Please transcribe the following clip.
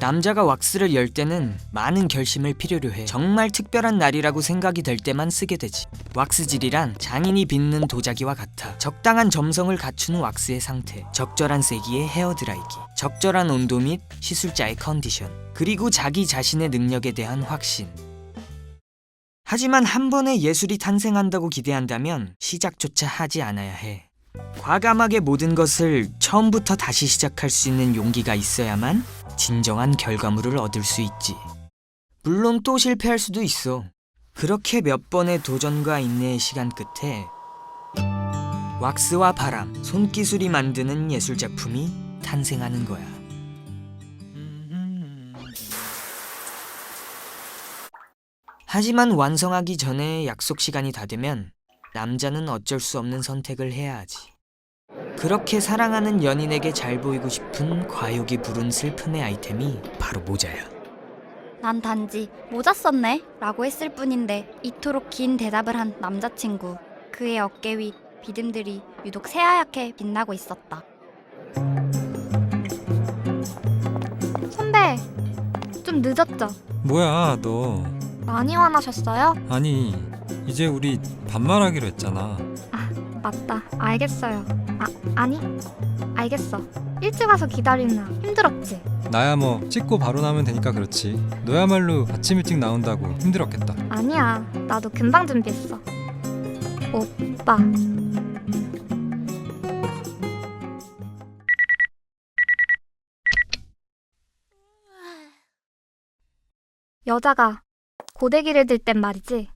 남자가 왁스를 열 때는 많은 결심을 필요로 해. 정말 특별한 날이라고 생각이 될 때만 쓰게 되지. 왁스질이란 장인이 빚는 도자기와 같아. 적당한 점성을 갖춘 왁스의 상태, 적절한 세기의 헤어 드라이기, 적절한 온도 및 시술자의 컨디션, 그리고 자기 자신의 능력에 대한 확신. 하지만 한 번에 예술이 탄생한다고 기대한다면 시작조차 하지 않아야 해. 과감하게 모든 것을 처음부터 다시 시작할 수 있는 용기가 있어야만 진정한 결과물을 얻을 수 있지. 물론 또 실패할 수도 있어. 그렇게 몇 번의 도전과 인내의 시간 끝에 왁스와 바람, 손기술이 만드는 예술 작품이 탄생하는 거야. 하지만 완성하기 전에 약속 시간이 다 되면 남자는 어쩔 수 없는 선택을 해야 하지. 그렇게 사랑하는 연인에게 잘 보이고 싶은 과욕이 부른 슬픔의 아이템이 바로 모자야. 난 단지 모자 썼네 라고 했을 뿐인데 이토록 긴 대답을 한 남자친구 그의 어깨 위 비듬들이 유독 새하얗게 빛나고 있었다 선배, 좀 늦었죠? 뭐야 너 많이 화나셨어요? 아니 이제 우리 반말하기로 했잖아 맞다, 알겠어요. 아, 아니, 알겠어. 일찍 와서 기다리느라 힘들었지? 나야 뭐 찍고 바로 나면 되니까 그렇지 너야말로 아침 일찍 나온다고 힘들었겠다 아니야, 나도 금방 준비했어. 오빠. 여자가 고데기를 들 땐 말이지.